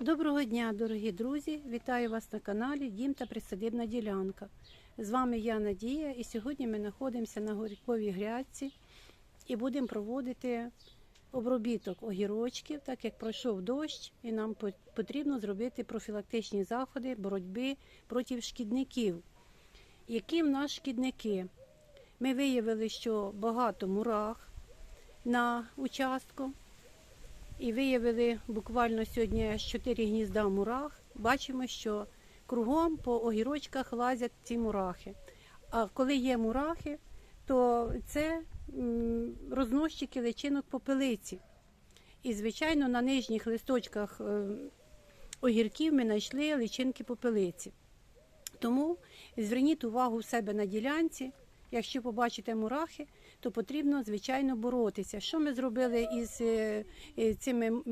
Доброго дня, дорогі друзі! Вітаю вас на каналі Дім та Присадибна ділянка. З вами я Надія, і сьогодні ми знаходимося на горіковій грядці і будемо проводити обробіток огірочків, так як пройшов дощ, і нам потрібно зробити профілактичні заходи боротьби проти шкідників. Які в нас шкідники? Ми виявили, що багато мурах на участку. І виявили буквально сьогодні 4 гнізда мурах. Бачимо, що кругом по огірочках лазять ці мурахи. А коли є мурахи, то це розносчики личинок попелиці. І, звичайно, на нижніх листочках е, огірків ми знайшли личинки попелиці. Тому зверніть увагу в себе на ділянці. Якщо побачите мурахи, то потрібно, звичайно, боротися. Що ми зробили із е, е, цими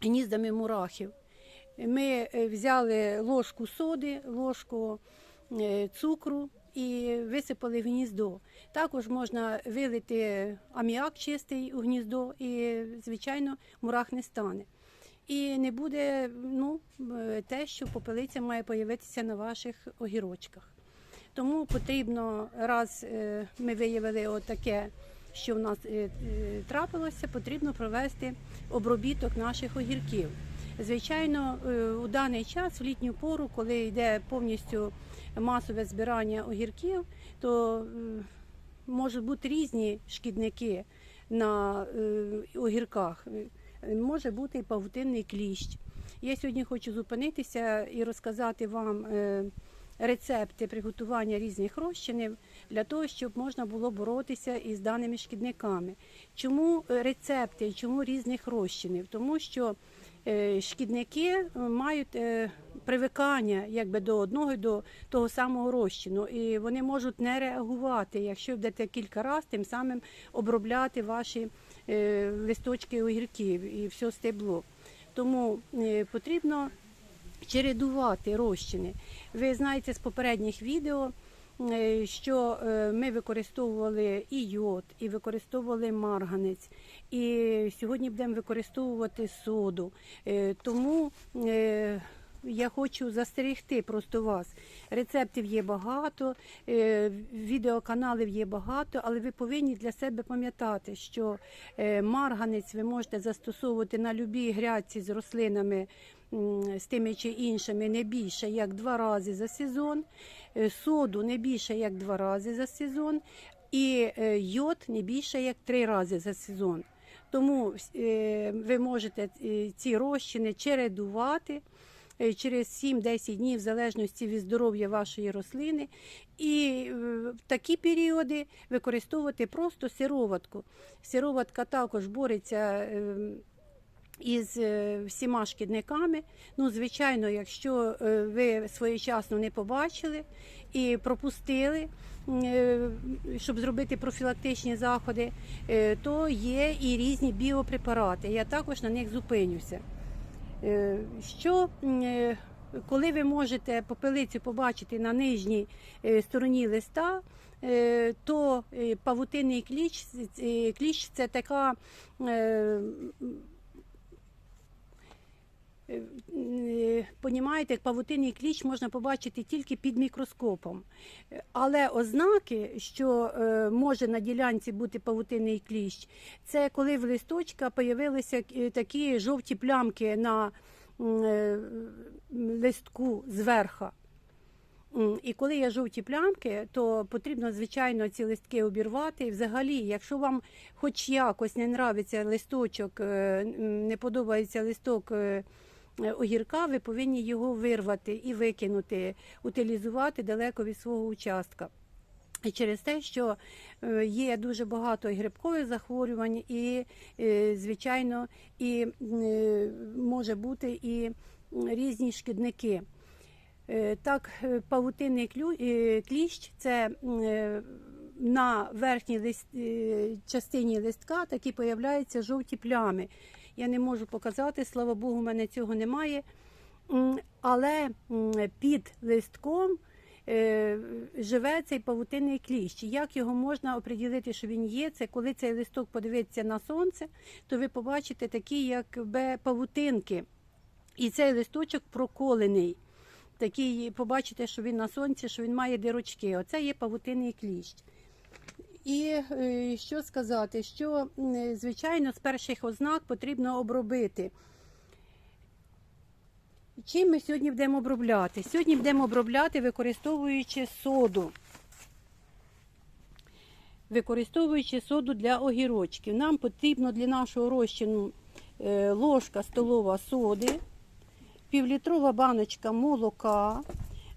гніздами мурахів? Ми е, взяли ложку соди, ложку цукру і висипали в гніздо. Також можна вилити аміак чистий у гніздо, і, звичайно, мурах не стане. І не буде ну, те, що попелиця має появитися на ваших огірочках. Тому потрібно, раз е, ми виявили отаке, що в нас е, е, трапилося, потрібно провести обробіток наших огірків. Звичайно, у даний час, в літню пору, коли йде повністю масове збирання огірків, то можуть бути різні шкідники на огірках. Може бути і павутинний кліщ. Я сьогодні хочу зупинитися і розказати вам рецепти приготування різних розчинів для того, щоб можна було боротися із даними шкідниками. Чому е, рецепти і чому різних розчинів? Тому що е, шкідники е, мають привикання якби до одного і до того самого розчину, і вони можуть не реагувати, якщо будете кілька разів тим самим обробляти ваші листочки огірків і все стебло. Тому потрібно чередувати розчини. Ви знаєте з попередніх відео, е, що е, ми використовували і йод, і використовували марганець, і сьогодні будемо використовувати соду. Е, Тому я хочу застерегти просто вас. Рецептів є багато, е, відеоканалів є багато, але ви повинні для себе пам'ятати, що е, марганець ви можете застосовувати на любій грядці з рослинами з тими чи іншими не більше як два рази за сезон, е, соду не більше як два рази за сезон, і йод не більше як три рази за сезон. Тому ви можете ці розчини чередувати через 7-10 днів, в залежності від здоров'я вашої рослини, і е, в такі періоди використовувати просто сироватку. Сироватка також бореться. е, із е, всіма шкідниками. Ну, звичайно, якщо е, ви своєчасно не побачили і пропустили, е, щоб зробити профілактичні заходи, е, то є і різні біопрепарати. Я також на них зупинюся. Е, Що е, коли ви можете попелицю побачити на нижній е, стороні листа, то павутинний кліщ, кліщ це така е, Е, Понімаєте, як павутинний кліщ можна побачити тільки під мікроскопом. Е, Але ознаки, що е, може на ділянці бути павутинний кліщ, це коли в листочка появилися е, такі жовті плямки на листку зверха. І коли є жовті плямки, то потрібно, звичайно, ці листки обірвати. І взагалі, якщо вам хоч якось не нравиться листочок, не подобається листок огірка, ви повинні його вирвати і викинути, утилізувати далеко від свого участка. І через те, що е, є дуже багато грибкових захворювань, і, е, звичайно, і е, може бути і різні шкідники. Е, Так, е, павутинний е, кліщ це е, на верхній е, частині листка такі появляються жовті плями. Я не можу показати, слава Богу, в мене цього немає. Але під листком е, живе цей павутинний кліщ. Як його можна оприділити, що він є? Це коли цей листок подивиться на сонце, то ви побачите такі, якби павутинки. І цей листочок проколений. Такий, побачите, що він на сонці, що він має дирочки. Оце є павутинний кліщ. І е, що сказати, що звичайно з перших ознак потрібно обробити. Чим ми сьогодні будемо обробляти? Сьогодні будемо обробляти, використовуючи соду. Використовуючи соду для огірочків. Нам потрібно для нашого розчину е, ложка столова соди, півлітрова баночка молока.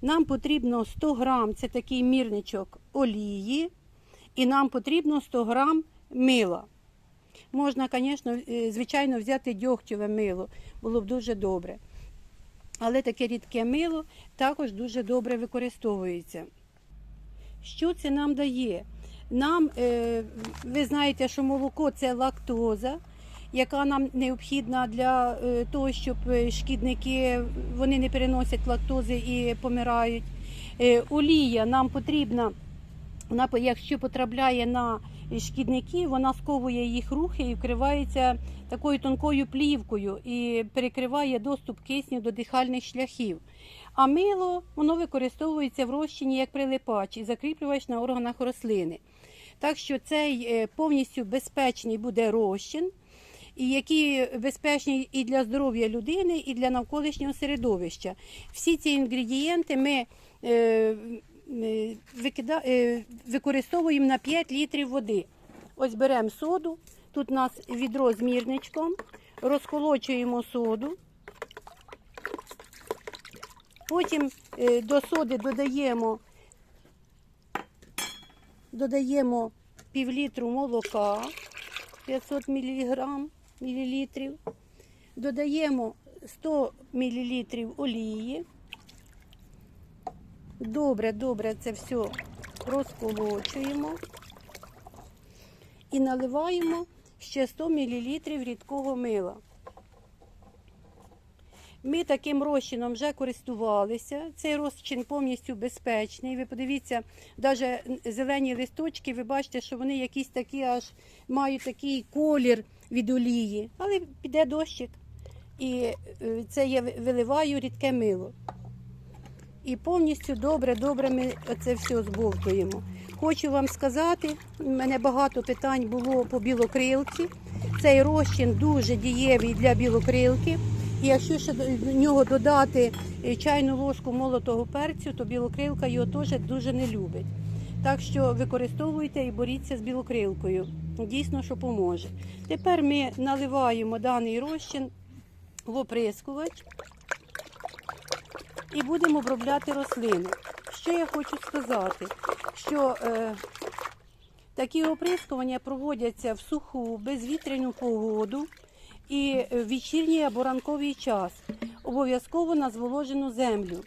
Нам потрібно 100 грам, це такий мірничок олії, і нам потрібно 100 грам мила. Можна, звісно, е, звичайно, взяти дьогтєве мило, було б дуже добре. Але таке рідке мило також дуже добре використовується. Що це нам дає? Нам, е, ви знаєте, що молоко це лактоза, яка нам необхідна для е, того, щоб шкідники вони не переносять лактози і помирають. Олія нам потрібна, вона, якщо потрапляє на шкідників, вона сковує їх рухи і вкривається такою тонкою плівкою і перекриває доступ кисню до дихальних шляхів. А мило воно використовується в розчині як прилипач і закріплювач на органах рослини. Так що цей е, повністю безпечний буде розчин, і який безпечний і для здоров'я людини, і для навколишнього середовища. Всі ці інгредієнти ми е, викида, е, використовуємо на 5 літрів води. Ось беремо соду, тут у нас відро з мірничком, розколочуємо соду. Потім е, до соди додаємо, додаємо півлітру молока 500 мг, мілілітрів. Додаємо 100 мл олії. Добре, добре це все розколочуємо і наливаємо ще 100 мл рідкого мила. Ми таким розчином вже користувалися. Цей розчин повністю безпечний. Ви подивіться, навіть зелені листочки, ви бачите, що вони якісь такі аж мають такий колір від олії. Але піде дощик. І е, це я виливаю рідке мило. І повністю добре-добре ми це все збовтуємо. Хочу вам сказати, у мене багато питань було по білокрилці. Цей розчин дуже дієвий для білокрилки. І якщо ще до нього додати е, чайну ложку молотого перцю, то білокрилка його теж дуже не любить. Так що використовуйте і боріться з білокрилкою. Дійсно, що поможе. Тепер ми наливаємо даний розчин в оприскувач і будемо обробляти рослини. Що я хочу сказати, що е, такі оприскування проводяться в суху, безвітряну погоду і в вечірній або ранковий час. Обов'язково на зволожену землю.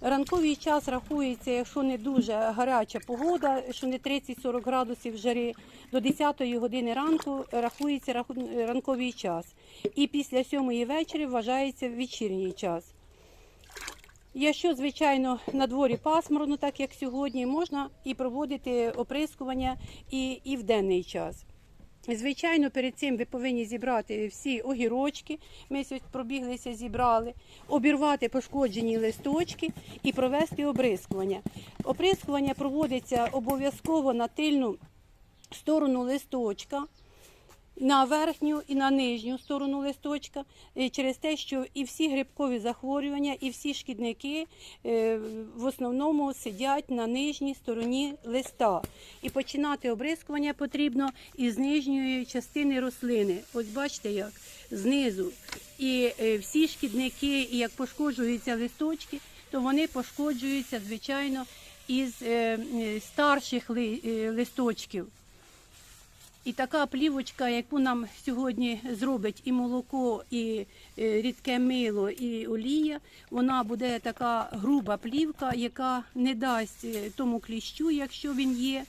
Ранковий час рахується, якщо не дуже гаряча погода, що не 30-40 градусів жари, до 10 години ранку рахується ранковий час. І після 7 вечора вважається вечірній час. Якщо, звичайно, на дворі пасмурно, так як сьогодні, можна і проводити оприскування і, і в денний час. Звичайно, перед цим ви повинні зібрати всі огірочки. Ми сьогодні пробіглися, зібрали, обірвати пошкоджені листочки і провести обрискування. Оприскування проводиться обов'язково на тильну сторону листочка. На верхню і на нижню сторону листочка е, через те, що і всі грибкові захворювання, і всі шкідники е, в основному сидять на нижній стороні листа. І починати обрискування потрібно із нижньої частини рослини. Ось бачите, як знизу. І е, всі шкідники, і як пошкоджуються листочки, то вони пошкоджуються, звичайно, із старших ли- листочків. І така плівочка, яку нам сьогодні зробить і молоко, і е, рідке мило, і олія, вона буде така груба плівка, яка не дасть е, тому кліщу, якщо він є,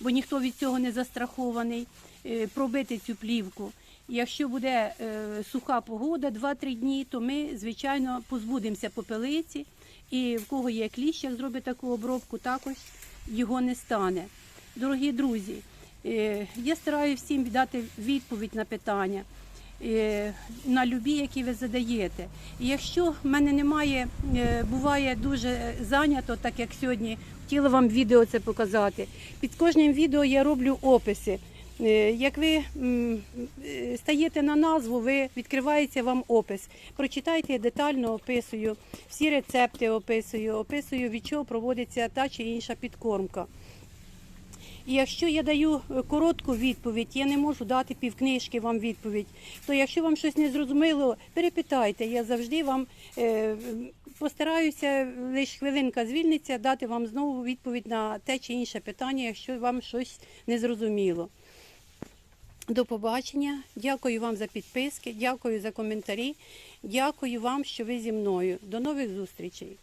бо ніхто від цього не застрахований, е, пробити цю плівку. Якщо буде суха погода 2-3 дні, то ми, звичайно, позбудемося попелиці. І в кого є кліщ, як зробить таку обробку, також його не стане. Дорогі друзі, Я стараюся всім дати відповідь на питання. е, на любі, які ви задаєте. І якщо в мене немає, е, буває дуже зайнято, так як сьогодні хотіла вам відео це показати. Під кожним відео я роблю описи. Е, Як ви е, стаєте на назву, ви відкривається вам опис. Прочитайте, я детально описую, всі рецепти описую, описую, від чого проводиться та чи інша підкормка. І якщо я даю е, коротку відповідь, я не можу дати півкнижки вам відповідь, то якщо вам щось не зрозуміло, перепитайте, я завжди вам е, постараюся, лише хвилинка звільниться, дати вам знову відповідь на те чи інше питання, якщо вам щось не зрозуміло. До побачення. Дякую вам за підписки, дякую за коментарі. Дякую вам, що ви зі мною. До нових зустрічей.